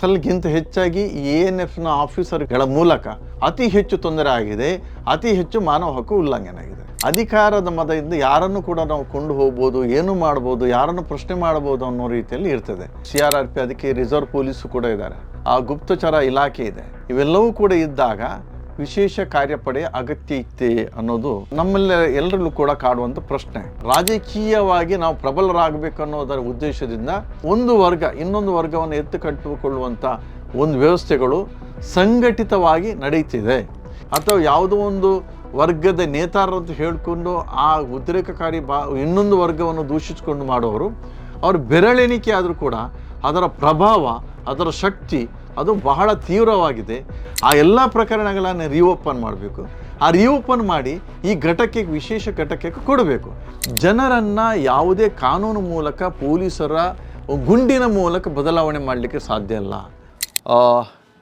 ನಕ್ಸಲ್ಗಿಂತ ಹೆಚ್ಚಾಗಿ A N ಎಫ್ನ ಆಫೀಸರ್ಗಳ ಮೂಲಕ ಅತಿ ಹೆಚ್ಚು ತೊಂದರೆ ಆಗಿದೆ, ಅತಿ ಹೆಚ್ಚು ಮಾನವ ಹಕ್ಕು ಉಲ್ಲಂಘನೆ ಆಗಿದೆ ಅಧಿಕಾರದ ಮದದಿಂದ ಯಾರನ್ನು ಕೂಡ ನಾವು ಕೊಂಡು ಹೋಗ್ಬೋದು, ಏನು ಮಾಡ್ಬೋದು, ಯಾರನ್ನು ಪ್ರಶ್ನೆ ಮಾಡಬಹುದು ಅನ್ನೋ ರೀತಿಯಲ್ಲಿ ಇರ್ತದೆ. ಸಿ ಆರ್ ಆರ್ ಪಿ, ಅದಕ್ಕೆ ರಿಸರ್ವ್ ಪೊಲೀಸು ಕೂಡ ಇದ್ದಾರೆ. ಆ ಗುಪ್ತಚರ ಇಲಾಖೆ ಇದೆ. ಇವೆಲ್ಲವೂ ಕೂಡ ಇದ್ದಾಗ ವಿಶೇಷ ಕಾರ್ಯಪಡೆ ಅಗತ್ಯ ಇತ್ತೆ ಅನ್ನೋದು ನಮ್ಮಲ್ಲಿ ಎಲ್ಲರಲ್ಲೂ ಕೂಡ ಕಾಡುವಂಥ ಪ್ರಶ್ನೆ. ರಾಜಕೀಯವಾಗಿ ನಾವು ಪ್ರಬಲರಾಗಬೇಕು ಅನ್ನೋದರ ಉದ್ದೇಶದಿಂದ ಒಂದು ವರ್ಗ, ಇನ್ನೊಂದು ವರ್ಗವನ್ನು ಎತ್ತು ಕಟ್ಟಿಕೊಳ್ಳುವಂಥ ಒಂದು ವ್ಯವಸ್ಥೆಗಳು ಸಂಘಟಿತವಾಗಿ ನಡೀತಿದೆ ಅಥವಾ ಯಾವುದೋ ಒಂದು ವರ್ಗದ ನೇತಾರರು ಅಂತ ಹೇಳಿಕೊಂಡು ಆ ಉದ್ರೇಕಕಾರಿ ಬಾ, ಇನ್ನೊಂದು ವರ್ಗವನ್ನು ದೂಷಿಸಿಕೊಂಡು ಮಾಡೋರು, ಅವ್ರ ಬೆರಳೆಣಿಕೆ ಆದರೂ ಕೂಡ ಅದರ ಪ್ರಭಾವ, ಅದರ ಶಕ್ತಿ ಅದು ಬಹಳ ತೀವ್ರವಾಗಿದೆ. ಆ ಎಲ್ಲ ಪ್ರಕರಣಗಳನ್ನು ರಿಓಪನ್ ಮಾಡಬೇಕು. ಆ ರಿಓಪನ್ ಮಾಡಿ ಈ ಘಟಕ್ಕೆ ವಿಶೇಷ ಘಟಕಕ್ಕೆ ಕೊಡಬೇಕು. ಜನರನ್ನು ಯಾವುದೇ ಕಾನೂನು ಮೂಲಕ, ಪೊಲೀಸರ ಗುಂಡಿನ ಮೂಲಕ ಬದಲಾವಣೆ ಮಾಡಲಿಕ್ಕೆ ಸಾಧ್ಯ ಇಲ್ಲ.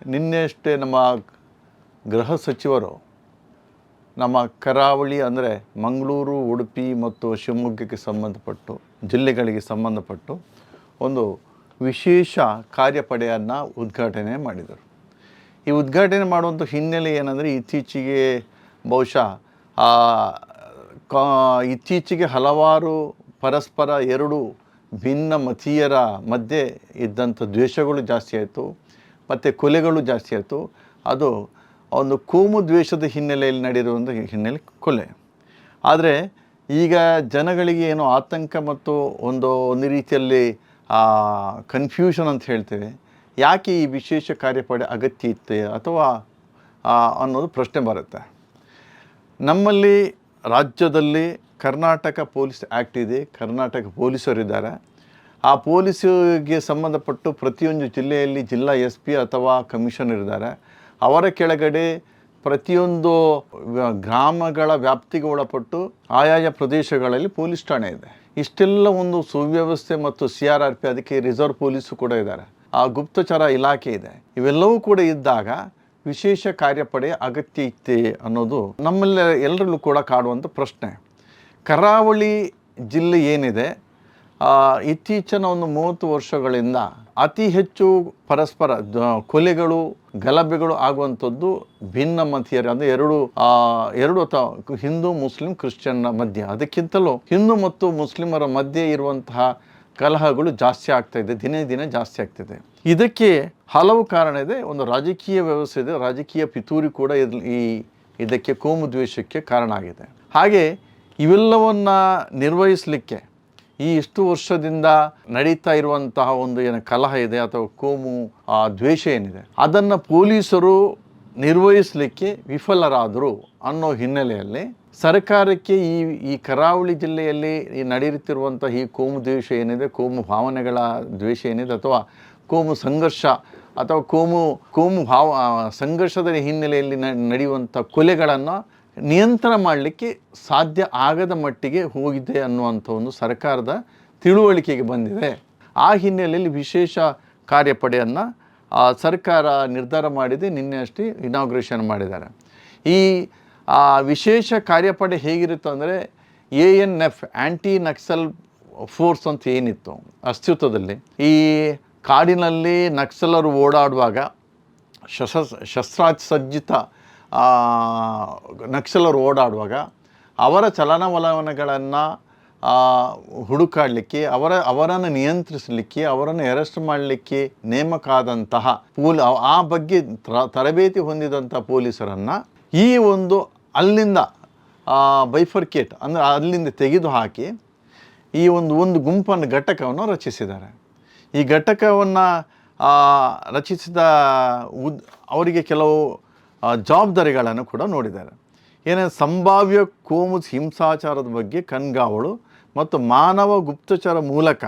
ನಿನ್ನೆಷ್ಟೇ ನಮ್ಮ ಗೃಹ ಸಚಿವರು ನಮ್ಮ ಕರಾವಳಿ ಅಂದರೆ ಮಂಗಳೂರು, ಉಡುಪಿ ಮತ್ತು ಶಿವಮೊಗ್ಗಕ್ಕೆ ಸಂಬಂಧಪಟ್ಟು, ಜಿಲ್ಲೆಗಳಿಗೆ ಸಂಬಂಧಪಟ್ಟು ಒಂದು ವಿಶೇಷ ಕಾರ್ಯಪಡೆಯನ್ನು ಉದ್ಘಾಟನೆ ಮಾಡಿದರು. ಈ ಉದ್ಘಾಟನೆ ಮಾಡುವಂಥ ಹಿನ್ನೆಲೆ ಏನಂದರೆ ಇತ್ತೀಚೆಗೆ ಬಹುಶಃ ಕಾ, ಇತ್ತೀಚೆಗೆ ಹಲವಾರು ಪರಸ್ಪರ ಎರಡು ಭಿನ್ನ ಮತೀಯರ ಮಧ್ಯೆ ಇದ್ದಂಥ ದ್ವೇಷಗಳು ಜಾಸ್ತಿ ಆಯಿತು, ಮತ್ತು ಕೊಲೆಗಳು ಜಾಸ್ತಿ ಆಯಿತು. ಅದು ಒಂದು ಕೋಮು ದ್ವೇಷದ ಹಿನ್ನೆಲೆಯಲ್ಲಿ ನಡೆದಿರುವಂಥ ಹಿನ್ನೆಲೆ ಕೊಲೆ. ಆದರೆ ಈಗ ಜನಗಳಿಗೆ ಏನೋ ಆತಂಕ ಮತ್ತು ಒಂದು ಒಂದು ರೀತಿಯಲ್ಲಿ ಕನ್ಫ್ಯೂಷನ್ ಅಂತ ಹೇಳ್ತೇವೆ. ಯಾಕೆ ಈ ವಿಶೇಷ ಕಾರ್ಯಪಡೆ ಅಗತ್ಯ ಇತ್ತೆ ಅಥವಾ ಅನ್ನೋದು ಪ್ರಶ್ನೆ ಬರುತ್ತೆ. ನಮ್ಮಲ್ಲಿ ರಾಜ್ಯದಲ್ಲಿ ಕರ್ನಾಟಕ ಪೊಲೀಸ್ ಆ್ಯಕ್ಟ್ ಇದೆ, ಕರ್ನಾಟಕ ಪೊಲೀಸರಿದ್ದಾರೆ ಆ ಪೊಲೀಸಿಗೆ ಸಂಬಂಧಪಟ್ಟು ಪ್ರತಿಯೊಂದು ಜಿಲ್ಲೆಯಲ್ಲಿ ಜಿಲ್ಲಾ ಎಸ್ ಪಿ ಅಥವಾ ಕಮಿಷನರ್ ಇದ್ದಾರೆ. ಅವರ ಕೆಳಗಡೆ ಪ್ರತಿಯೊಂದು ಗ್ರಾಮಗಳ ವ್ಯಾಪ್ತಿಗೆ ಒಳಪಟ್ಟು ಆಯಾಯ ಪ್ರದೇಶಗಳಲ್ಲಿ ಪೊಲೀಸ್ ಠಾಣೆ ಇದೆ. ಇಷ್ಟೆಲ್ಲ ಒಂದು ಸುವ್ಯವಸ್ಥೆ ಮತ್ತು ಸಿ ಆರ್ ಆರ್ ಪಿ, ಅದಕ್ಕೆ ರಿಸರ್ವ್ ಪೊಲೀಸು ಕೂಡ ಇದ್ದಾರೆ. ಆ ಗುಪ್ತಚರ ಇಲಾಖೆ ಇದೆ. ಇವೆಲ್ಲವೂ ಕೂಡ ಇದ್ದಾಗ ವಿಶೇಷ ಕಾರ್ಯಪಡೆ ಅಗತ್ಯ ಇತ್ತೆ ಅನ್ನೋದು ನಮ್ಮಲ್ಲಿ ಎಲ್ಲರಲ್ಲೂ ಕೂಡ ಕಾಡುವಂಥ ಪ್ರಶ್ನೆ. ಕರಾವಳಿ ಜಿಲ್ಲೆ ಏನಿದೆ? ಇತ್ತೀಚಿನ ಒಂದು ಮೂವತ್ತು ವರ್ಷಗಳಿಂದ ಅತಿ ಹೆಚ್ಚು ಪರಸ್ಪರ ಕೊಲೆಗಳು, ಗಲಭೆಗಳು ಆಗುವಂಥದ್ದು ಭಿನ್ನ ಮತೀಯರು. ಅಂದರೆ ಎರಡು ಎರಡು ಅಥವಾ ಹಿಂದೂ, ಮುಸ್ಲಿಂ, ಕ್ರಿಶ್ಚಿಯನ್ನ ಮಧ್ಯೆ. ಅದಕ್ಕಿಂತಲೂ ಹಿಂದೂ ಮತ್ತು ಮುಸ್ಲಿಮರ ಮಧ್ಯೆ ಇರುವಂತಹ ಕಲಹಗಳು ಜಾಸ್ತಿ ಆಗ್ತಾ ಇದೆ. ದಿನೇ ದಿನೇ ಜಾಸ್ತಿ ಆಗ್ತಿದೆ. ಇದಕ್ಕೆ ಹಲವು ಕಾರಣ ಇದೆ. ಒಂದು ರಾಜಕೀಯ ವ್ಯವಸ್ಥೆ ಇದೆ. ರಾಜಕೀಯ ಪಿತೂರಿ ಕೂಡ ಈ ಇದಕ್ಕೆ ಕೋಮು ದ್ವೇಷಕ್ಕೆ ಕಾರಣ ಆಗಿದೆ. ಹಾಗೆ ಇವೆಲ್ಲವನ್ನ ನಿರ್ವಹಿಸಲಿಕ್ಕೆ ಈ ಇಷ್ಟು ವರ್ಷದಿಂದ ನಡೀತಾ ಇರುವಂತಹ ಒಂದು ಏನು ಕಲಹ ಇದೆ ಅಥವಾ ಕೋಮು ಆ, ದ್ವೇಷ ಏನಿದೆ ಅದನ್ನು ಪೊಲೀಸರು ನಿರ್ವಹಿಸಲಿಕ್ಕೆ ವಿಫಲರಾದರು ಅನ್ನೋ ಹಿನ್ನೆಲೆಯಲ್ಲಿ ಸರ್ಕಾರಕ್ಕೆ ಈ ಈ ಕರಾವಳಿ ಜಿಲ್ಲೆಯಲ್ಲಿ ಈ ನಡೆಯುತ್ತಿರುವಂಥ ಈ ಕೋಮು ದ್ವೇಷ ಏನಿದೆ ಕೋಮು ಭಾವನೆಗಳ ದ್ವೇಷ ಏನಿದೆ ಅಥವಾ ಕೋಮು ಸಂಘರ್ಷ ಅಥವಾ ಕೋಮು ಕೋಮು ಭಾವ ಸಂಘರ್ಷದ ಹಿನ್ನೆಲೆಯಲ್ಲಿ ನಡೆಯುವಂಥ ಕೊಲೆಗಳನ್ನು ನಿಯಂತ್ರಣ ಮಾಡಲಿಕ್ಕೆ ಸಾಧ್ಯ ಆಗದ ಮಟ್ಟಿಗೆ ಹೋಗಿದೆ ಅನ್ನುವಂಥ ಒಂದು ಸರ್ಕಾರದ ತಿಳುವಳಿಕೆಗೆ ಬಂದಿದೆ. ಆ ಹಿನ್ನೆಲೆಯಲ್ಲಿ ವಿಶೇಷ ಕಾರ್ಯಪಡೆಯನ್ನು ಸರ್ಕಾರ ನಿರ್ಧಾರ ಮಾಡಿದೆ, ನಿನ್ನೆ ಅಷ್ಟೇ ಇನಾಗ್ರೇಷನ್ ಮಾಡಿದ್ದಾರೆ. ಈ ವಿಶೇಷ ಕಾರ್ಯಪಡೆ ಹೇಗಿರುತ್ತೆ ಅಂದರೆ, A N F anti Naxal force ಅಂತ ಏನಿತ್ತು ಅಸ್ತಿತ್ವದಲ್ಲಿ, ಈ ಕಾಡಿನಲ್ಲಿ ನಕ್ಸಲರು ಓಡಾಡುವಾಗ ಶಸ್ತ್ರ ಶಸ್ತ್ರಾಸಜ್ಜಿತ ನಕ್ಸಲರು ಓಡಾಡುವಾಗ ಅವರ ಚಲನವಲನಗಳನ್ನು ಹುಡುಕಾಡಲಿಕ್ಕೆ, ಅವರ, ಅವರನ್ನು ನಿಯಂತ್ರಿಸಲಿಕ್ಕೆ, ಅವರನ್ನು ಅರೆಸ್ಟ್ ಮಾಡಲಿಕ್ಕೆ ನೇಮಕ ಆದಂತಹ ಪೋಲ್, ಆ ಬಗ್ಗೆ ತರ- ತರಬೇತಿ ಹೊಂದಿದಂಥ ಪೊಲೀಸರನ್ನು ಈ ಒಂದು ಅಲ್ಲಿಂದ ಬೈಫರ್ಕೇಟ್ ಅಂದರೆ ಅಲ್ಲಿಂದ ತೆಗೆದು ಹಾಕಿ ಈ ಒಂದು ಒಂದು ಗುಂಪನ್ನು ಘಟಕವನ್ನು ರಚಿಸಿದ್ದಾರೆ. ಈ ಘಟಕವನ್ನು ರಚಿಸಿದ ಉದ್, ಅವರಿಗೆ ಕೆಲವು ಜವಾಬ್ದಾರಿಗಳನ್ನು ಕೂಡ ನೋಡಿದ್ದಾರೆ. ಏನೇ ಸಂಭಾವ್ಯ ಕೋಮು ಹಿಂಸಾಚಾರದ ಬಗ್ಗೆ ಕಣ್ಗಾವಳು ಮತ್ತು ಮಾನವ ಗುಪ್ತಚರ ಮೂಲಕ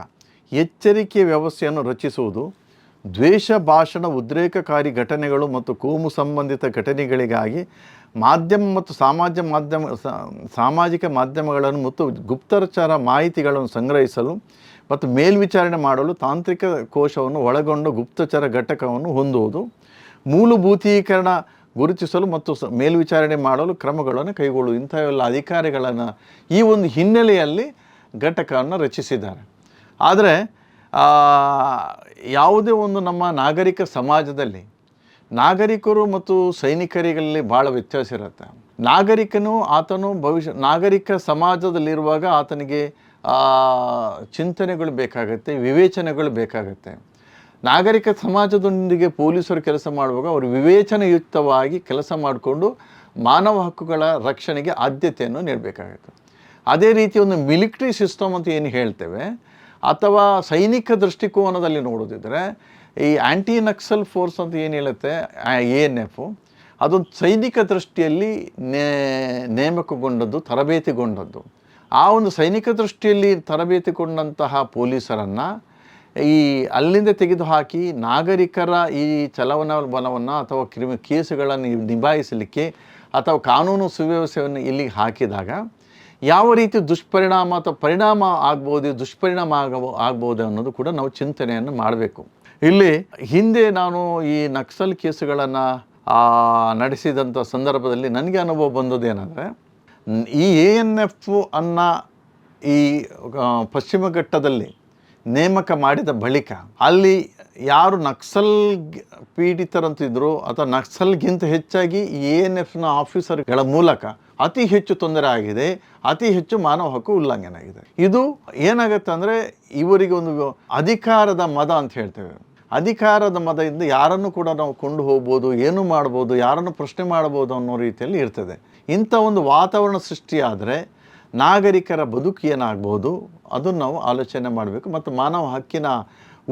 ಎಚ್ಚರಿಕೆ ವ್ಯವಸ್ಥೆಯನ್ನು ರಚಿಸುವುದು, ದ್ವೇಷ ಭಾಷಣ ಉದ್ರೇಕಕಾರಿ ಘಟನೆಗಳು ಮತ್ತು ಕೋಮು ಸಂಬಂಧಿತ ಘಟನೆಗಳಿಗಾಗಿ ಮಾಧ್ಯಮ ಮತ್ತು ಸಮಾಜ ಮಾಧ್ಯಮ ಸಾಮಾಜಿಕ ಮಾಧ್ಯಮಗಳನ್ನು ಮತ್ತು ಗುಪ್ತಚರ ಮಾಹಿತಿಗಳನ್ನು ಸಂಗ್ರಹಿಸಲು ಮತ್ತು ಮೇಲ್ವಿಚಾರಣೆ ಮಾಡಲು ತಾಂತ್ರಿಕ ಕೋಶವನ್ನು ಒಳಗೊಂಡ ಗುಪ್ತಚರ ಘಟಕವನ್ನು ಹೊಂದುವುದು, ಮೂಲಭೂತೀಕರಣ ಗುರುತಿಸಲು ಮತ್ತು ಮೇಲ್ವಿಚಾರಣೆ ಮಾಡಲು ಕ್ರಮಗಳನ್ನು ಕೈಗೊಳ್ಳು ಇಂಥವೆಲ್ಲ ಅಧಿಕಾರಿಗಳನ್ನು ಈ ಒಂದು ಹಿನ್ನೆಲೆಯಲ್ಲಿ ಘಟಕವನ್ನು ರಚಿಸಿದ್ದಾರೆ. ಆದರೆ ಯಾವುದೇ ಒಂದು ನಮ್ಮ ನಾಗರಿಕ ಸಮಾಜದಲ್ಲಿ ನಾಗರಿಕರು ಮತ್ತು ಸೈನಿಕರಿಗಲ್ಲಿ ಭಾಳ ವ್ಯತ್ಯಾಸ ಇರುತ್ತೆ. ನಾಗರಿಕನು ಆತನು ಭವಿಷ್ಯ, ನಾಗರಿಕ ಸಮಾಜದಲ್ಲಿರುವಾಗ ಆತನಿಗೆ ಚಿಂತನೆಗಳು ಬೇಕಾಗುತ್ತೆ, ವಿವೇಚನೆಗಳು ಬೇಕಾಗುತ್ತೆ. ನಾಗರಿಕ ಸಮಾಜದೊಂದಿಗೆ ಪೊಲೀಸರು ಕೆಲಸ ಮಾಡುವಾಗ ಅವರು ವಿವೇಚನಯುಕ್ತವಾಗಿ ಕೆಲಸ ಮಾಡಿಕೊಂಡು ಮಾನವ ಹಕ್ಕುಗಳ ರಕ್ಷಣೆಗೆ ಆದ್ಯತೆಯನ್ನು ನೀಡಬೇಕಾಗುತ್ತೆ. ಅದೇ ರೀತಿ ಒಂದು ಮಿಲಿಟ್ರಿ ಸಿಸ್ಟಮ್ ಅಂತ ಏನು ಹೇಳ್ತೇವೆ, ಅಥವಾ ಸೈನಿಕ ದೃಷ್ಟಿಕೋನದಲ್ಲಿ ನೋಡೋದಿದ್ರೆ, ಈ ಆ್ಯಂಟಿ ನಕ್ಸಲ್ ಫೋರ್ಸ್ ಅಂತ ಏನು ಹೇಳುತ್ತೆ ಎ ಎನ್ ಎಫ್, ಅದೊಂದು ಸೈನಿಕ ದೃಷ್ಟಿಯಲ್ಲಿ ನೇ, ನೇಮಕಗೊಂಡದ್ದು, ತರಬೇತಿಗೊಂಡದ್ದು. ಆ ಒಂದು ಸೈನಿಕ ದೃಷ್ಟಿಯಲ್ಲಿ ತರಬೇತಿಗೊಂಡಂತಹ ಪೊಲೀಸರನ್ನು ಈ ಅಲ್ಲಿಂದ ತೆಗೆದುಹಾಕಿ ನಾಗರಿಕರ ಈ ಚಲವನ ಬಲವನ್ನು ಅಥವಾ ಕ್ರಿಮಿ ಕೇಸುಗಳನ್ನು ನಿಭಾಯಿಸಲಿಕ್ಕೆ ಅಥವಾ ಕಾನೂನು ಸುವ್ಯವಸ್ಥೆಯನ್ನು ಇಲ್ಲಿಗೆ ಹಾಕಿದಾಗ ಯಾವ ರೀತಿ ದುಷ್ಪರಿಣಾಮ ಅಥವಾ ಪರಿಣಾಮ ಆಗ್ಬೋದು, ದುಷ್ಪರಿಣಾಮ ಆಗಬೋ, ಆಗ್ಬೋದು ಅನ್ನೋದು ಕೂಡ ನಾವು ಚಿಂತನೆಯನ್ನು ಮಾಡಬೇಕು. ಇಲ್ಲಿ ಹಿಂದೆ ನಾನು ಈ ನಕ್ಸಲ್ ಕೇಸುಗಳನ್ನು ನಡೆಸಿದಂಥ ಸಂದರ್ಭದಲ್ಲಿ ನನಗೆ ಅನುಭವ ಬಂದದ್ದೇನೆಂದರೆ ಈ ಎ ಎನ್ ಎಫ್ ಅನ್ನ ಈ ಪಶ್ಚಿಮ ಘಟ್ಟದಲ್ಲಿ ನೇಮಕ ಮಾಡಿದ ಬಳಿಕ ಅಲ್ಲಿ ಯಾರು ನಕ್ಸಲ್ ಪೀಡಿತರಂತಿದ್ರು ಅಥವಾ ನಕ್ಸಲ್ಗಿಂತ ಹೆಚ್ಚಾಗಿ ಎ ಎನ್ ಎಫ್ನ ಆಫೀಸರ್ಗಳ ಮೂಲಕ ಅತಿ ಹೆಚ್ಚು ತೊಂದರೆ ಆಗಿದೆ, ಅತಿ ಹೆಚ್ಚು ಮಾನವ ಹಕ್ಕು ಉಲ್ಲಂಘನೆ ಆಗಿದೆ ಇದು ಏನಾಗುತ್ತೆ ಅಂದರೆ ಇವರಿಗೆ ಒಂದು ಅಧಿಕಾರದ ಮದ ಅಂತ ಹೇಳ್ತೇವೆ. ಅಧಿಕಾರದ ಮದದಿಂದ ಯಾರನ್ನು ಕೂಡ ನಾವು ಕೊಂಡು ಹೋಗ್ಬೋದು, ಏನು ಮಾಡ್ಬೋದು, ಯಾರನ್ನು ಪ್ರಶ್ನೆ ಮಾಡ್ಬೋದು ಅನ್ನೋ ರೀತಿಯಲ್ಲಿ ಇರ್ತದೆ. ಇಂಥ ಒಂದು ವಾತಾವರಣ ಸೃಷ್ಟಿಯಾದರೆ ನಾಗರಿಕರ ಬದುಕು ಏನಾಗ್ಬೋದು? ಅದನ್ನು ನಾವು ಆಲೋಚನೆ ಮಾಡಬೇಕು ಮತ್ತು ಮಾನವ ಹಕ್ಕಿನ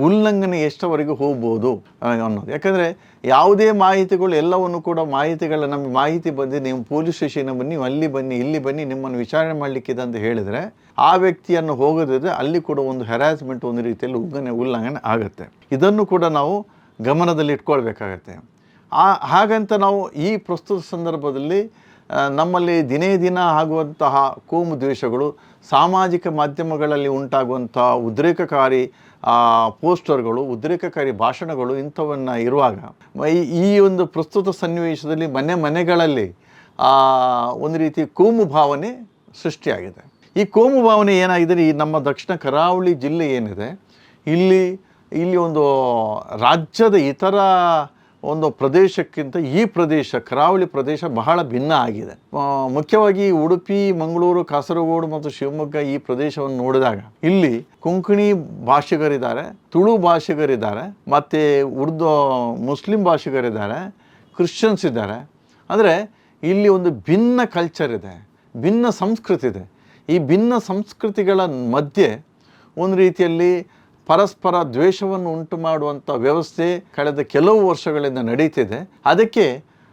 ಉಲ್ಲಂಘನೆ ಎಷ್ಟವರೆಗೂ ಹೋಗ್ಬೋದು ಅನ್ನೋದು. ಯಾಕಂದರೆ ಯಾವುದೇ ಮಾಹಿತಿಗಳು ಎಲ್ಲವನ್ನು ಕೂಡ ಮಾಹಿತಿಗಳ ನಮಗೆ ಮಾಹಿತಿ ಬಂದು ನೀವು ಪೊಲೀಸ್ ಸ್ಟೇಷನ್ ಬನ್ನಿ, ಅಲ್ಲಿ ಬನ್ನಿ, ಇಲ್ಲಿ ಬನ್ನಿ, ನಿಮ್ಮನ್ನು ವಿಚಾರಣೆ ಮಾಡಲಿಕ್ಕಿದೆ ಅಂತ ಹೇಳಿದರೆ ಆ ವ್ಯಕ್ತಿಯನ್ನು ಹೋಗೋದಿದ್ರೆ ಅಲ್ಲಿ ಕೂಡ ಒಂದು ಹೆರಾಸ್ಮೆಂಟ್ ಒಂದು ರೀತಿಯಲ್ಲಿ ಉಲ್ಲಂಘನೆ ಉಲ್ಲಂಘನೆ ಆಗುತ್ತೆ. ಇದನ್ನು ಕೂಡ ನಾವು ಗಮನದಲ್ಲಿ ಇಟ್ಕೊಳ್ಬೇಕಾಗತ್ತೆ ಆ ಹಾಗಂತ ನಾವು ಈ ಪ್ರಸ್ತುತ ಸಂದರ್ಭದಲ್ಲಿ ನಮ್ಮಲ್ಲಿ ದಿನೇ ದಿನ ಆಗುವಂತಹ ಕೋಮು ದ್ವೇಷಗಳು, ಸಾಮಾಜಿಕ ಮಾಧ್ಯಮಗಳಲ್ಲಿ ಉಂಟಾಗುವಂಥ ಉದ್ರೇಕಕಾರಿ ಪೋಸ್ಟರ್ಗಳು, ಉದ್ರೇಕಕಾರಿ ಭಾಷಣಗಳು ಇಂಥವನ್ನು ಇರುವಾಗ, ಈ- ಒಂದು ಪ್ರಸ್ತುತ ಸನ್ನಿವೇಶದಲ್ಲಿ ಮನೆ ಮನೆಗಳಲ್ಲಿ ಒಂದು ರೀತಿ ಕೋಮು ಭಾವನೆ ಸೃಷ್ಟಿಯಾಗಿದೆ. ಈ ಕೋಮು ಭಾವನೆ ಏನಾಗಿದೆ ಈ ನಮ್ಮ ದಕ್ಷಿಣ ಕರಾವಳಿ ಜಿಲ್ಲೆ ಏನಿದೆ, ಇಲ್ಲಿ ಇಲ್ಲಿ ಒಂದು ರಾಜ್ಯದ ಇತರ ಒಂದು ಪ್ರದೇಶಕ್ಕಿಂತ ಈ ಪ್ರದೇಶ, ಕರಾವಳಿ ಪ್ರದೇಶ ಬಹಳ ಭಿನ್ನ ಆಗಿದೆ. ಮುಖ್ಯವಾಗಿ ಉಡುಪಿ, ಮಂಗಳೂರು, ಕಾಸರಗೋಡು ಮತ್ತು ಶಿವಮೊಗ್ಗ ಈ ಪ್ರದೇಶವನ್ನು ನೋಡಿದಾಗ ಇಲ್ಲಿ ಕೊಂಕಣಿ ಭಾಷಿಗರಿದ್ದಾರೆ, ತುಳು ಭಾಷಿಗರಿದ್ದಾರೆ, ಮತ್ತು ಉರ್ದು ಮುಸ್ಲಿಂ ಭಾಷಿಗರಿದ್ದಾರೆ, ಕ್ರಿಶ್ಚಿಯನ್ಸ್ ಇದ್ದಾರೆ. ಅಂದರೆ ಇಲ್ಲಿ ಒಂದು ಭಿನ್ನ ಕಲ್ಚರ್ ಇದೆ, ಭಿನ್ನ ಸಂಸ್ಕೃತಿ ಇದೆ. ಈ ಭಿನ್ನ ಸಂಸ್ಕೃತಿಗಳ ಮಧ್ಯೆ ಒಂದು ರೀತಿಯಲ್ಲಿ ಪರಸ್ಪರ ದ್ವೇಷವನ್ನು ಉಂಟು ಮಾಡುವಂಥ ವ್ಯವಸ್ಥೆ ಕಳೆದ ಕೆಲವು ವರ್ಷಗಳಿಂದ ನಡೀತಿದೆ. ಅದಕ್ಕೆ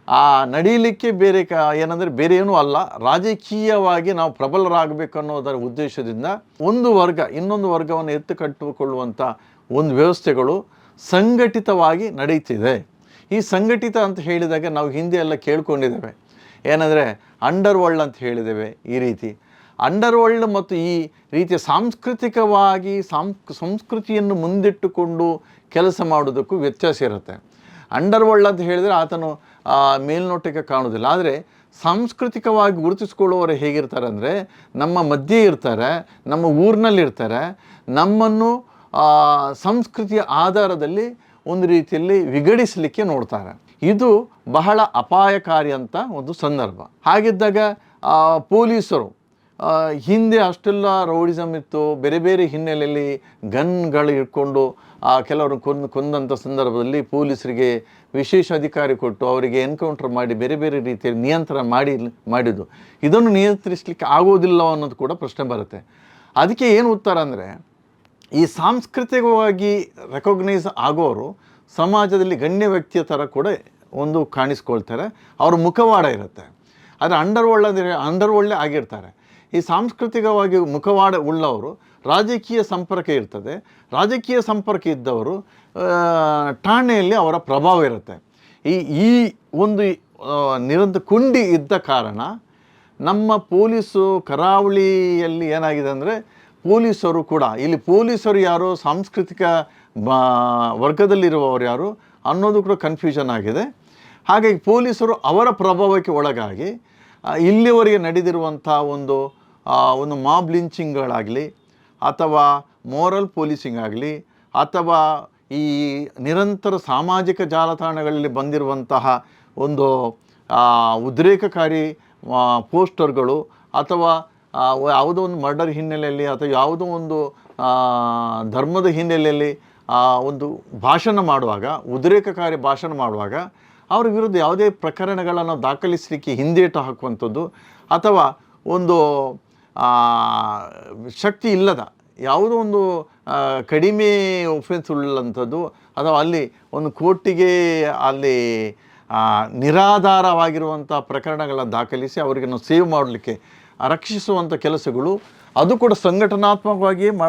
ಆ ನಡೀಲಿಕ್ಕೆ ಬೇರೆ ಕ, ಏನಂದರೆ ಬೇರೆ ಏನೂ ಅಲ್ಲ, ರಾಜಕೀಯವಾಗಿ ನಾವು ಪ್ರಬಲರಾಗಬೇಕು ಅನ್ನೋದರ ಉದ್ದೇಶದಿಂದ ಒಂದು ವರ್ಗ, ಇನ್ನೊಂದು ವರ್ಗವನ್ನು ಎತ್ತು ಕಟ್ಟಿಕೊಳ್ಳುವಂಥ ಒಂದು ವ್ಯವಸ್ಥೆಗಳು ಸಂಘಟಿತವಾಗಿ ನಡೀತಿದೆ. ಈ ಸಂಘಟಿತ ಅಂತ ಹೇಳಿದಾಗ ನಾವು ಹಿಂದೆ ಎಲ್ಲ ಕೇಳ್ಕೊಂಡಿದ್ದೇವೆ. ಏನಂದರೆ ಅಂಡರ್ ವರ್ಲ್ಡ್ ಅಂತ ಹೇಳಿದ್ದೇವೆ ಈ ರೀತಿ. ಅಂಡರ್ ವರ್ಲ್ಡ್ ಮತ್ತು ಈ ರೀತಿಯ ಸಾಂಸ್ಕೃತಿಕವಾಗಿ ಸಂಸ್ಕೃತಿಯನ್ನು ಮುಂದಿಟ್ಟುಕೊಂಡು ಕೆಲಸ ಮಾಡೋದಕ್ಕೂ ವ್ಯತ್ಯಾಸ ಇರುತ್ತೆ. ಅಂಡರ್ ವರ್ಲ್ಡ್ ಅಂತ ಹೇಳಿದರೆ ಆತನು ಮೇಲ್ನೋಟಕ್ಕೆ ಕಾಣೋದಿಲ್ಲ ಆದರೆ ಸಾಂಸ್ಕೃತಿಕವಾಗಿ ಗುರುತಿಸ್ಕೊಳ್ಳುವವರು ಹೇಗಿರ್ತಾರೆ ಅಂದರೆ ನಮ್ಮ ಮಧ್ಯೆ ಇರ್ತಾರೆ, ನಮ್ಮ ಊರಿನಲ್ಲಿರ್ತಾರೆ ನಮ್ಮನ್ನು ಸಂಸ್ಕೃತಿಯ ಆಧಾರದಲ್ಲಿ ಒಂದು ರೀತಿಯಲ್ಲಿ ವಿಗಡಿಸಲಿಕ್ಕೆ ನೋಡ್ತಾರೆ. ಇದು ಬಹಳ ಅಪಾಯಕಾರಿ ಅಂತ ಒಂದು ಸಂದರ್ಭ. ಹಾಗಿದ್ದಾಗ ಪೊಲೀಸರು ಹಿಂದೆ ಅಷ್ಟೆಲ್ಲ ರೌಡಿಸಮ್ ಇತ್ತು. ಬೇರೆ ಬೇರೆ ಹಿನ್ನೆಲೆಯಲ್ಲಿ ಗನ್ಗಳು ಇಟ್ಕೊಂಡು ಆ ಕೆಲವರು ಕೊಂದು, ಕೊಂದಂಥ ಸಂದರ್ಭದಲ್ಲಿ ಪೊಲೀಸರಿಗೆ ವಿಶೇಷ ಅಧಿಕಾರಿ ಕೊಟ್ಟು ಅವರಿಗೆ ಎನ್ಕೌಂಟರ್ ಮಾಡಿ ಬೇರೆ ಬೇರೆ ರೀತಿಯಲ್ಲಿ ನಿಯಂತ್ರಣ ಮಾಡಿ, ಮಾಡಿದ್ದು. ಇದನ್ನು ನಿಯಂತ್ರಿಸಲಿಕ್ಕೆ ಆಗೋದಿಲ್ಲ ಅನ್ನೋದು ಕೂಡ ಪ್ರಶ್ನೆ ಬರುತ್ತೆ. ಅದಕ್ಕೆ ಏನು ಉತ್ತರ ಅಂದರೆ, ಈ ಸಾಂಸ್ಕೃತಿಕವಾಗಿ ರೆಕಗ್ನೈಸ್ ಆಗೋರು ಸಮಾಜದಲ್ಲಿ ಗಣ್ಯ ವ್ಯಕ್ತಿಯ ಥರ ಕೂಡ ಒಂದು ಕಾಣಿಸ್ಕೊಳ್ತಾರೆ. ಅವ್ರ ಮುಖವಾಡ ಇರುತ್ತೆ. ಆದರೆ ಅಂಡರ್ ವರ್ಲ್ಡ್ ಅಂದರೆ ಅಂಡರ್ ವರ್ಲ್ಡೇ ಆಗಿರ್ತಾರೆ. ಈ ಸಾಂಸ್ಕೃತಿಕವಾಗಿ ಮುಖವಾಡ ಉಳ್ಳವರು, ರಾಜಕೀಯ ಸಂಪರ್ಕ ಇರ್ತದೆ. ರಾಜಕೀಯ ಸಂಪರ್ಕ ಇದ್ದವರು ಠಾಣೆಯಲ್ಲಿ ಅವರ ಪ್ರಭಾವ ಇರುತ್ತೆ. ಈ ಈ ಒಂದು ನಿರಂತರ ಕುಂಡಿ ಇದ್ದ ಕಾರಣ ನಮ್ಮ ಪೊಲೀಸು ಕರಾವಳಿಯಲ್ಲಿ ಏನಾಗಿದೆ ಅಂದರೆ ಪೊಲೀಸರು ಕೂಡ, ಇಲ್ಲಿ ಪೊಲೀಸರು ಯಾರು, ಸಾಂಸ್ಕೃತಿಕ ಬ, ವರ್ಗದಲ್ಲಿರುವವರು ಯಾರು ಅನ್ನೋದು ಕೂಡ ಕನ್ಫ್ಯೂಷನ್ ಆಗಿದೆ. ಹಾಗಾಗಿ ಪೊಲೀಸರು ಅವರ ಪ್ರಭಾವಕ್ಕೆ ಒಳಗಾಗಿ ಇಲ್ಲಿವರೆಗೆ ನಡೆದಿರುವಂಥ ಒಂದು ಒಂದು ಮಾಬ್ ಲಿಂಚಿಂಗ್ಗಳಾಗಲಿ ಅಥವಾ ಮೋರಲ್ ಪೊಲೀಸಿಂಗ್ ಆಗಲಿ ಅಥವಾ ಈ ನಿರಂತರ ಸಾಮಾಜಿಕ ಜಾಲತಾಣಗಳಲ್ಲಿ ಬಂದಿರುವಂತಹ ಒಂದು ಉದ್ರೇಕಕಾರಿ ಪೋಸ್ಟರ್ಗಳು ಅಥವಾ ಯಾವುದೋ ಒಂದು ಮರ್ಡರ್ ಹಿನ್ನೆಲೆಯಲ್ಲಿ ಅಥವಾ ಯಾವುದೋ ಒಂದು ಧರ್ಮದ ಹಿನ್ನೆಲೆಯಲ್ಲಿ ಒಂದು ಭಾಷಣ ಮಾಡುವಾಗ, ಉದ್ರೇಕಕಾರಿ ಭಾಷಣ ಮಾಡುವಾಗ ಅವ್ರ ವಿರುದ್ಧ ಯಾವುದೇ ಪ್ರಕರಣಗಳನ್ನು ದಾಖಲಿಸಲಿಕ್ಕೆ ಹಿಂದೇಟು ಹಾಕುವಂಥದ್ದು ಅಥವಾ ಒಂದು ಶಕ್ತಿ ಇಲ್ಲದ, ಯಾವುದೋ ಒಂದು ಕಡಿಮೆ ಒಫೆನ್ಸ್ ಉಳ್ಳಂಥದ್ದು, ಅಥವಾ ಅಲ್ಲಿ ಒಂದು ಕೋರ್ಟಿಗೆ ಅಲ್ಲಿ ನಿರಾಧಾರವಾಗಿರುವಂಥ ಪ್ರಕರಣಗಳನ್ನು ದಾಖಲಿಸಿ ಅವರಿಗೆ ನಾವು ಸೇವ್ ಮಾಡಲಿಕ್ಕೆ ರಕ್ಷಿಸುವಂಥ ಕೆಲಸಗಳು ಅದು ಕೂಡ ಸಂಘಟನಾತ್ಮಕವಾಗಿಯೇ ಮಾ,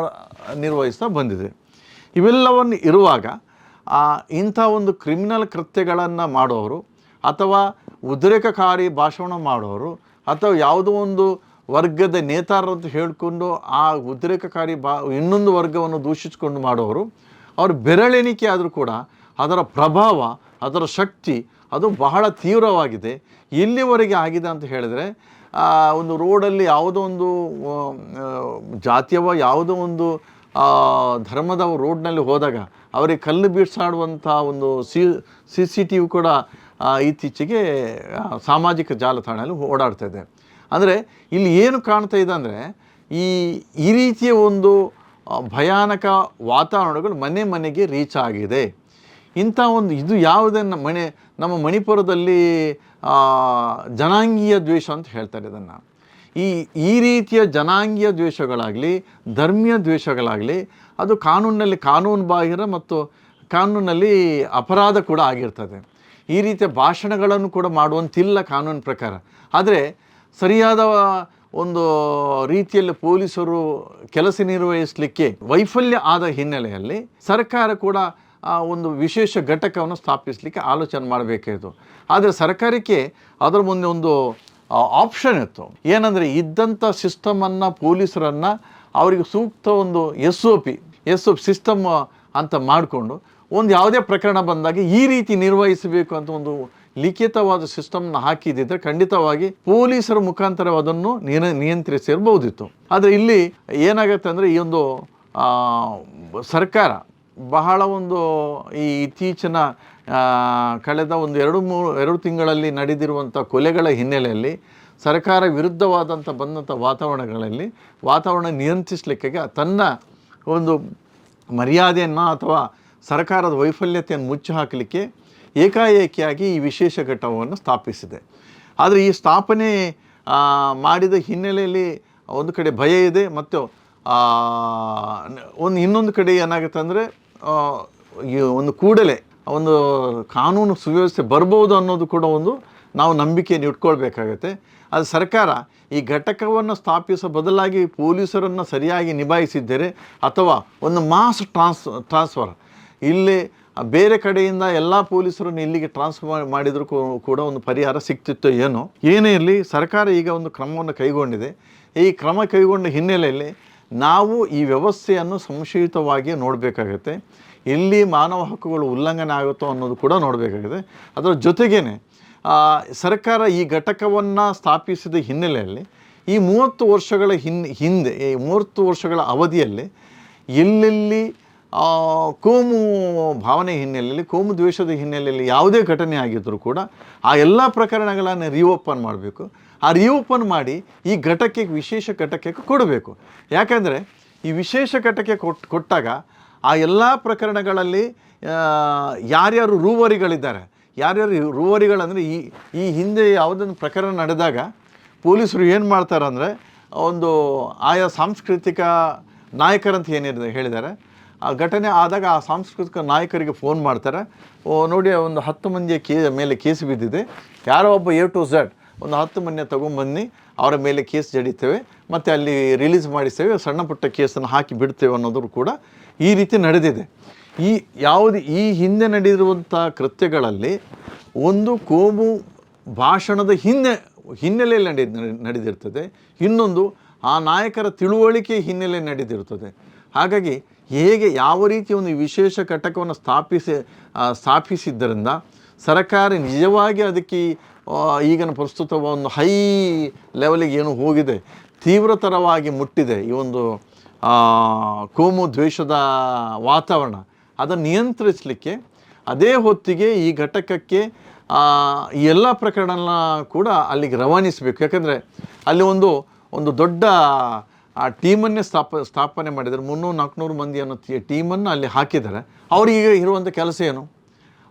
ನಿರ್ವಹಿಸ್ತಾ ಬಂದಿದೆ. ಇವೆಲ್ಲವನ್ನು ಇರುವಾಗ ಇಂಥ ಒಂದು ಕ್ರಿಮಿನಲ್ ಕೃತ್ಯಗಳನ್ನು ಮಾಡೋರು, ಅಥವಾ ಉದ್ರೇಕಕಾರಿ ಭಾಷಣ ಮಾಡೋರು, ಅಥವಾ ಯಾವುದೋ ಒಂದು ವರ್ಗದ ನೇತಾರರಂತ ಹೇಳಿಕೊಂಡು ಆ ಉದ್ರೇಕಕಾರಿ ಬಾ, ಇನ್ನೊಂದು ವರ್ಗವನ್ನು ದೂಷಿಸಿಕೊಂಡು ಮಾಡೋರು, ಅವರು ಬೆರಳೆಣಿಕೆ ಆದರೂ ಕೂಡ ಅದರ ಪ್ರಭಾವ, ಅದರ ಶಕ್ತಿ ಅದು ಬಹಳ ತೀವ್ರವಾಗಿದೆ. ಇಲ್ಲಿವರೆಗೆ ಆಗಿದೆ ಅಂತ ಹೇಳಿದರೆ ಒಂದು ರೋಡಲ್ಲಿ ಯಾವುದೋ ಒಂದು ಜಾತಿಯವ ಯಾವುದೋ ಒಂದು ಧರ್ಮದ ರೋಡ್ನಲ್ಲಿ ಹೋದಾಗ ಅವರಿಗೆ ಕಲ್ಲು ಬೀಡ್ಸಾಡುವಂಥ ಒಂದು C C C T V ಕೂಡ ಇತ್ತೀಚೆಗೆ ಸಾಮಾಜಿಕ ಜಾಲತಾಣದಲ್ಲಿ ಓಡಾಡ್ತಾ ಇದೆ. ಅಂದರೆ ಇಲ್ಲಿ ಏನು ಕಾಣ್ತಾ ಇದೆ ಅಂದರೆ ಈ ಈ ರೀತಿಯ ಒಂದು ಭಯಾನಕ ವಾತಾವರಣಗಳು ಮನೆ ಮನೆಗೆ ರೀಚ್ ಆಗಿದೆ. ಇಂಥ ಒಂದು, ಇದು ಯಾವುದೇ ಮನೆ, ನಮ್ಮ ಮಣಿಪುರದಲ್ಲಿ ಜನಾಂಗೀಯ ದ್ವೇಷ ಅಂತ ಹೇಳ್ತಾರೆ ಇದನ್ನು. ಈ ಈ ರೀತಿಯ ಜನಾಂಗೀಯ ದ್ವೇಷಗಳಾಗಲಿ, ಧರ್ಮೀಯ ದ್ವೇಷಗಳಾಗಲಿ, ಅದು ಕಾನೂನಿನಲ್ಲಿ ಕಾನೂನು ಬಾಹಿರ ಮತ್ತು ಕಾನೂನಲ್ಲಿ ಅಪರಾಧ ಕೂಡ ಆಗಿರ್ತದೆ. ಈ ರೀತಿಯ ಭಾಷಣಗಳನ್ನು ಕೂಡ ಮಾಡುವಂತಿಲ್ಲ ಕಾನೂನು ಪ್ರಕಾರ. ಆದರೆ ಸರಿಯಾದ ಒಂದು ರೀತಿಯಲ್ಲಿ ಪೊಲೀಸರು ಕೆಲಸ ನಿರ್ವಹಿಸಲಿಕ್ಕೆ ವೈಫಲ್ಯ ಆದ ಹಿನ್ನೆಲೆಯಲ್ಲಿ ಸರ್ಕಾರ ಕೂಡ ಒಂದು ವಿಶೇಷ ಘಟಕವನ್ನು ಸ್ಥಾಪಿಸಲಿಕ್ಕೆ ಆಲೋಚನೆ ಮಾಡಬೇಕಾಯಿತು. ಆದರೆ ಸರ್ಕಾರಕ್ಕೆ ಅದರ ಮುಂದೆ ಒಂದು ಆಪ್ಷನ್ ಇತ್ತು. ಏನಂದರೆ ಇದ್ದಂಥ ಸಿಸ್ಟಮನ್ನು ಪೊಲೀಸರನ್ನು ಅವರಿಗೆ ಸೂಕ್ತ ಒಂದು S O P S O P system ಅಂತ ಮಾಡಿಕೊಂಡು ಒಂದು ಯಾವುದೇ ಪ್ರಕರಣ ಬಂದಾಗ ಈ ರೀತಿ ನಿರ್ವಹಿಸಬೇಕು ಅಂತ ಒಂದು ಲಿಖಿತವಾದ ಸಿಸ್ಟಮ್ನ ಹಾಕಿದ್ದಿದ್ರೆ ಖಂಡಿತವಾಗಿ ಪೊಲೀಸರ ಮುಖಾಂತರ ಅದನ್ನು ನಿಯ ನಿಯಂತ್ರಿಸಿರ್ಬೋದಿತ್ತು ಆದರೆ ಇಲ್ಲಿ ಏನಾಗುತ್ತೆ ಅಂದರೆ ಈ ಒಂದು ಸರ್ಕಾರ ಬಹಳ ಒಂದು ಈ ಇತ್ತೀಚಿನ ಕಳೆದ ಒಂದು ಎರಡು ಮೂರು ಎರಡು ತಿಂಗಳಲ್ಲಿ ನಡೆದಿರುವಂಥ ಕೊಲೆಗಳ ಹಿನ್ನೆಲೆಯಲ್ಲಿ ಸರ್ಕಾರ ವಿರುದ್ಧವಾದಂಥ ಬಂದಂಥ ವಾತಾವರಣಗಳಲ್ಲಿ ವಾತಾವರಣ ನಿಯಂತ್ರಿಸಲಿಕ್ಕೆ ತನ್ನ ಒಂದು ಮರ್ಯಾದೆಯನ್ನು ಅಥವಾ ಸರ್ಕಾರದ ವೈಫಲ್ಯತೆಯನ್ನು ಮುಚ್ಚಿ ಹಾಕಲಿಕ್ಕೆ ಏಕಾಏಕಿಯಾಗಿ ಈ ವಿಶೇಷ ಘಟಕವನ್ನು ಸ್ಥಾಪಿಸಿದೆ. ಆದರೆ ಈ ಸ್ಥಾಪನೆ ಮಾಡಿದ ಹಿನ್ನೆಲೆಯಲ್ಲಿ ಒಂದು ಕಡೆ ಭಯ ಇದೆ, ಮತ್ತು ಒಂದು ಇನ್ನೊಂದು ಕಡೆ ಏನಾಗುತ್ತೆ ಅಂದರೆ ಒಂದು ಕೂಡಲೇ ಒಂದು ಕಾನೂನು ಸುವ್ಯವಸ್ಥೆ ಬರ್ಬೋದು ಅನ್ನೋದು ಕೂಡ ಒಂದು ನಾವು ನಂಬಿಕೆಯನ್ನು ಇಟ್ಕೊಳ್ಬೇಕಾಗತ್ತೆ. ಅದು ಸರ್ಕಾರ ಈ ಘಟಕವನ್ನು ಸ್ಥಾಪಿಸೋ ಬದಲಾಗಿ ಪೊಲೀಸರನ್ನು ಸರಿಯಾಗಿ ನಿಭಾಯಿಸಿದ್ದರೆ ಅಥವಾ ಒಂದು ಮಾಸ್ ಟ್ರಾನ್ಸ್, ಟ್ರಾನ್ಸ್ಫರ್, ಇಲ್ಲಿ ಬೇರೆ ಕಡೆಯಿಂದ ಎಲ್ಲ ಪೊಲೀಸರನ್ನು ಇಲ್ಲಿಗೆ ಟ್ರಾನ್ಸ್ಫರ್ ಮಾಡಿದರೂ ಕೂಡ ಒಂದು ಪರಿಹಾರ ಸಿಗ್ತಿತ್ತೋ ಏನೋ ಏನೇ ಇರಲಿ ಸರ್ಕಾರ ಈಗ ಒಂದು ಕ್ರಮವನ್ನು ಕೈಗೊಂಡಿದೆ. ಈ ಕ್ರಮ ಕೈಗೊಂಡ ಹಿನ್ನೆಲೆಯಲ್ಲಿ ನಾವು ಈ ವ್ಯವಸ್ಥೆಯನ್ನು ಸಂಶಯಿತವಾಗಿ ನೋಡಬೇಕಾಗತ್ತೆ. ಎಲ್ಲಿ ಮಾನವ ಹಕ್ಕುಗಳು ಉಲ್ಲಂಘನೆ ಆಗುತ್ತೋ ಅನ್ನೋದು ಕೂಡ ನೋಡಬೇಕಾಗಿದೆ ಅದರ ಜೊತೆಗೇನೆ ಆ, ಸರ್ಕಾರ ಈ ಘಟಕವನ್ನು ಸ್ಥಾಪಿಸಿದ ಹಿನ್ನೆಲೆಯಲ್ಲಿ ಈ ಮೂವತ್ತು ವರ್ಷಗಳ ಹಿನ್ ಹಿಂದೆ ಈ ಮೂವತ್ತು ವರ್ಷಗಳ ಅವಧಿಯಲ್ಲಿ ಎಲ್ಲೆಲ್ಲಿ ಕೋಮು ಭಾವನೆ ಹಿನ್ನೆಲೆಯಲ್ಲಿ, ಕೋಮು ದ್ವೇಷದ ಹಿನ್ನೆಲೆಯಲ್ಲಿ ಯಾವುದೇ ಘಟನೆ ಆಗಿದ್ದರೂ ಕೂಡ ಆ ಎಲ್ಲ ಪ್ರಕರಣಗಳನ್ನು ರಿಓಪನ್ ಮಾಡಬೇಕು. ಆ ರಿಓಪನ್ ಮಾಡಿ ಈ ಘಟಕಕ್ಕೆ ವಿಶೇಷ ಘಟಕಕ್ಕೆ ಕೊಡಬೇಕು. ಯಾಕಂದರೆ ಈ ವಿಶೇಷ ಘಟಕ್ಕೆ ಕೊಟ್, ಕೊಟ್ಟಾಗ ಆ ಎಲ್ಲ ಪ್ರಕರಣಗಳಲ್ಲಿ ಯಾರ್ಯಾರು ರೂವರಿಗಳಿದ್ದಾರೆ, ಯಾರ್ಯಾರು ರೂವರಿಗಳಂದರೆ ಈ ಈ ಹಿಂದೆ ಯಾವುದೊಂದು ಪ್ರಕರಣ ನಡೆದಾಗ ಪೊಲೀಸರು ಏನು ಮಾಡ್ತಾರೆ ಅಂದರೆ ಒಂದು ಆಯಾ ಸಾಂಸ್ಕೃತಿಕ ನಾಯಕರಂತ ಏನಿದೆ ಹೇಳಿದ್ದಾರೆ ಆ ಘಟನೆ ಆದಾಗ ಆ ಸಾಂಸ್ಕೃತಿಕ ನಾಯಕರಿಗೆ ಫೋನ್ ಮಾಡ್ತಾರೆ. ಓ, ನೋಡಿ, ಒಂದು ಹತ್ತು ಮಂದಿಯ ಕೇ, ಮೇಲೆ ಕೇಸ್ ಬಿದ್ದಿದೆ. ಯಾರೋ ಒಬ್ಬ ಎ ಟು ಝಡ್ ಒಂದು ಹತ್ತು ಮಂದಿಯ ತೊಗೊಂಬನ್ನಿ, ಅವರ ಮೇಲೆ ಕೇಸ್ ಜಡಿತೇವೆ, ಮತ್ತು ಅಲ್ಲಿ ರಿಲೀಸ್ ಮಾಡಿಸ್ತೇವೆ, ಸಣ್ಣ ಪುಟ್ಟ ಕೇಸನ್ನು ಹಾಕಿ ಬಿಡ್ತೇವೆ ಅನ್ನೋದ್ರೂ ಕೂಡ ಈ ರೀತಿ ನಡೆದಿದೆ. ಈ ಯಾವುದು, ಈ ಹಿಂದೆ ನಡೆದಿರುವಂಥ ಕೃತ್ಯಗಳಲ್ಲಿ ಒಂದು ಕೋಮು ಭಾಷಣದ ಹಿಂದೆ, ಹಿನ್ನೆಲೆಯಲ್ಲಿ ನಡೆ ನಡೆದಿರ್ತದೆ. ಇನ್ನೊಂದು ಆ ನಾಯಕರ ತಿಳುವಳಿಕೆ ಹಿನ್ನೆಲೆ ನಡೆದಿರುತ್ತದೆ. ಹಾಗಾಗಿ ಹೇಗೆ ಯಾವ ರೀತಿ ಒಂದು ವಿಶೇಷ ಘಟಕವನ್ನು ಸ್ಥಾಪಿಸಿ ಸ್ಥಾಪಿಸಿದ್ದರಿಂದ ಸರ್ಕಾರ ನಿಜವಾಗಿ ಅದಕ್ಕೆ ಈಗಿನ ಪ್ರಸ್ತುತ ಒಂದು ಹೈ ಲೆವೆಲಿಗೆ ಏನು ಹೋಗಿದೆ, ತೀವ್ರತರವಾಗಿ ಮುಟ್ಟಿದೆ ಈ ಒಂದು ಕೋಮು ದ್ವೇಷದ ವಾತಾವರಣ, ಅದನ್ನು ನಿಯಂತ್ರಿಸಲಿಕ್ಕೆ ಅದೇ ಹೊತ್ತಿಗೆ ಈ ಘಟಕಕ್ಕೆ ಎಲ್ಲ ಪ್ರಕರಣ ಕೂಡ ಅಲ್ಲಿಗೆ ರವಾನಿಸಬೇಕು. ಯಾಕಂದರೆ ಅಲ್ಲಿ ಒಂದು ಒಂದು ದೊಡ್ಡ, ಆ ಟೀಮನ್ನೇ ಸ್ಥಾಪ, ಸ್ಥಾಪನೆ ಮಾಡಿದರೆ ಮುನ್ನೂರು, ನಾಲ್ಕುನೂರು ಮಂದಿ ಅನ್ನೋ ಟೀಮನ್ನು ಅಲ್ಲಿ ಹಾಕಿದ್ದಾರೆ. ಅವರಿಗೆ ಇರುವಂಥ ಕೆಲಸ ಏನು?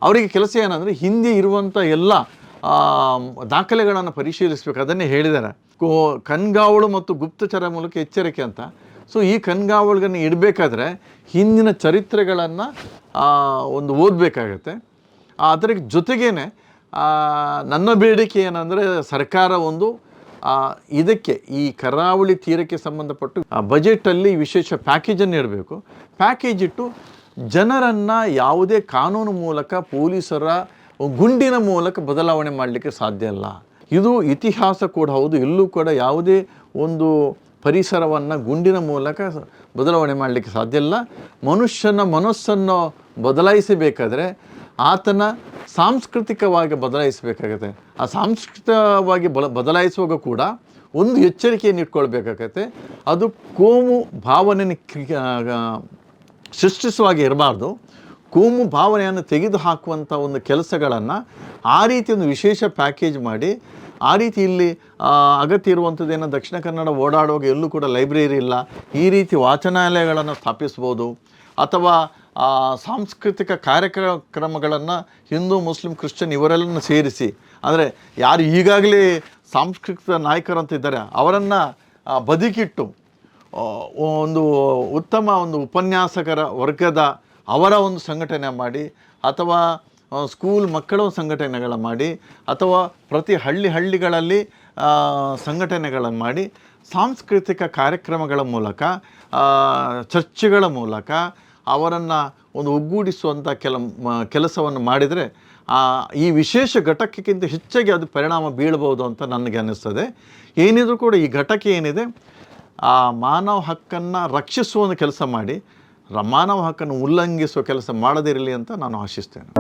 ಅವರಿಗೆ ಕೆಲಸ ಏನಂದರೆ ಹಿಂದೆ ಇರುವಂಥ ಎಲ್ಲ ದಾಖಲೆಗಳನ್ನು ಪರಿಶೀಲಿಸಬೇಕು. ಅದನ್ನೇ ಹೇಳಿದ್ದಾರೆ. ಕಣ್ಗಾವಳು ಮತ್ತು ಗುಪ್ತಚರ ಮೂಲಕ ಎಚ್ಚರಿಕೆ ಅಂತ. ಸೊ, ಈ ಕಣ್ಗಾವಳುಗಳನ್ನು ಇಡಬೇಕಾದ್ರೆ ಹಿಂದಿನ ಚರಿತ್ರೆಗಳನ್ನು ಒಂದು ಓದಬೇಕಾಗತ್ತೆ. ಅದರ ಜೊತೆಗೇ ನನ್ನ ಬೇಡಿಕೆ ಏನಂದರೆ ಸರ್ಕಾರ ಒಂದು ಇದಕ್ಕೆ ಈ ಕರಾವಳಿ ತೀರಕ್ಕೆ ಸಂಬಂಧಪಟ್ಟು, ಆ, ಬಜೆಟಲ್ಲಿ ವಿಶೇಷ ಪ್ಯಾಕೇಜನ್ನು ಇಡಬೇಕು ಪ್ಯಾಕೇಜ್ ಇಟ್ಟು ಜನರನ್ನು ಯಾವುದೇ ಕಾನೂನು ಮೂಲಕ ಪೊಲೀಸರ ಗುಂಡಿನ ಮೂಲಕ ಬದಲಾವಣೆ ಮಾಡಲಿಕ್ಕೆ ಸಾಧ್ಯ ಇಲ್ಲ. ಇದು ಇತಿಹಾಸ ಕೂಡ ಹೌದು. ಎಲ್ಲೂ ಕೂಡ ಯಾವುದೇ ಒಂದು ಪರಿಸರವನ್ನು ಗುಂಡಿನ ಮೂಲಕ ಬದಲಾವಣೆ ಮಾಡಲಿಕ್ಕೆ ಸಾಧ್ಯ ಇಲ್ಲ. ಮನುಷ್ಯನ ಮನಸ್ಸನ್ನು ಬದಲಾಯಿಸಬೇಕಾದ್ರೆ ಆತನ ಸಾಂಸ್ಕೃತಿಕವಾಗಿ ಬದಲಾಯಿಸಬೇಕಾಗತ್ತೆ. ಆ ಸಾಂಸ್ಕೃತಿಕವಾಗಿ ಬಲ, ಬದಲಾಯಿಸುವಾಗ ಕೂಡ ಒಂದು ಎಚ್ಚರಿಕೆಯನ್ನು ಇಟ್ಕೊಳ್ಬೇಕಾಗತ್ತೆ. ಅದು ಕೋಮು ಭಾವನೆ ಸೃಷ್ಟಿಸುವಾಗಿ ಇರಬಾರ್ದು. ಕೋಮು ಭಾವನೆಯನ್ನು ತೆಗೆದು ಹಾಕುವಂಥ ಒಂದು ಕೆಲಸಗಳನ್ನು ಆ ರೀತಿ ಒಂದು ವಿಶೇಷ ಪ್ಯಾಕೇಜ್ ಮಾಡಿ, ಆ ರೀತಿ ಇಲ್ಲಿ ಅಗತ್ಯ ಇರುವಂಥದ್ದೇನೋ ದಕ್ಷಿಣ ಕನ್ನಡ ಓಡಾಡುವಾಗ ಎಲ್ಲೂ ಕೂಡ ಲೈಬ್ರರಿ ಇಲ್ಲ, ಈ ರೀತಿ ವಾಚನಾಲಯಗಳನ್ನು ಸ್ಥಾಪಿಸ್ಬೋದು, ಅಥವಾ ಸಾಂಸ್ಕೃತಿಕ ಕಾರ್ಯಕ್ರಮಗಳನ್ನು ಹಿಂದೂ, ಮುಸ್ಲಿಂ, ಕ್ರಿಶ್ಚಿಯನ್ ಇವರೆಲ್ಲನ್ನು ಸೇರಿಸಿ, ಅಂದರೆ ಯಾರು ಈಗಾಗಲೇ ಸಾಂಸ್ಕೃತಿಕ ನಾಯಕರು ಅಂತ ಇದ್ದಾರೆ ಅವರನ್ನು ಬದುಕಿಟ್ಟು ಒಂದು ಉತ್ತಮ ಒಂದು ಉಪನ್ಯಾಸಕರ ವರ್ಗದ ಅವರ ಒಂದು ಸಂಘಟನೆ ಮಾಡಿ, ಅಥವಾ ಸ್ಕೂಲ್ ಮಕ್ಕಳ ಸಂಘಟನೆಗಳನ್ನು ಮಾಡಿ, ಅಥವಾ ಪ್ರತಿ ಹಳ್ಳಿ ಹಳ್ಳಿಗಳಲ್ಲಿ ಸಂಘಟನೆಗಳನ್ನು ಮಾಡಿ, ಸಾಂಸ್ಕೃತಿಕ ಕಾರ್ಯಕ್ರಮಗಳ ಮೂಲಕ ಚರ್ಚೆಗಳ ಮೂಲಕ ಅವರನ್ನು ಒಂದು ಒಗ್ಗೂಡಿಸುವಂಥ ಕೆಲ ಕೆಲಸವನ್ನು ಮಾಡಿದರೆ ಈ ವಿಶೇಷ ಘಟಕಕ್ಕಿಂತ ಹೆಚ್ಚಾಗಿ ಅದು ಪರಿಣಾಮ ಬೀಳಬಹುದು ಅಂತ ನನಗೆ ಅನ್ನಿಸ್ತದೆ. ಏನಿದ್ರೂ ಕೂಡ ಈ ಘಟಕ ಏನಿದೆ, ಆ ಮಾನವ ಹಕ್ಕನ್ನು ರಕ್ಷಿಸುವ ಕೆಲಸ ಮಾಡಿ ಮಾನವ ಹಕ್ಕನ್ನು ಉಲ್ಲಂಘಿಸುವ ಕೆಲಸ ಮಾಡದಿರಲಿ ಅಂತ ನಾನು ಆಶಿಸ್ತೇನೆ.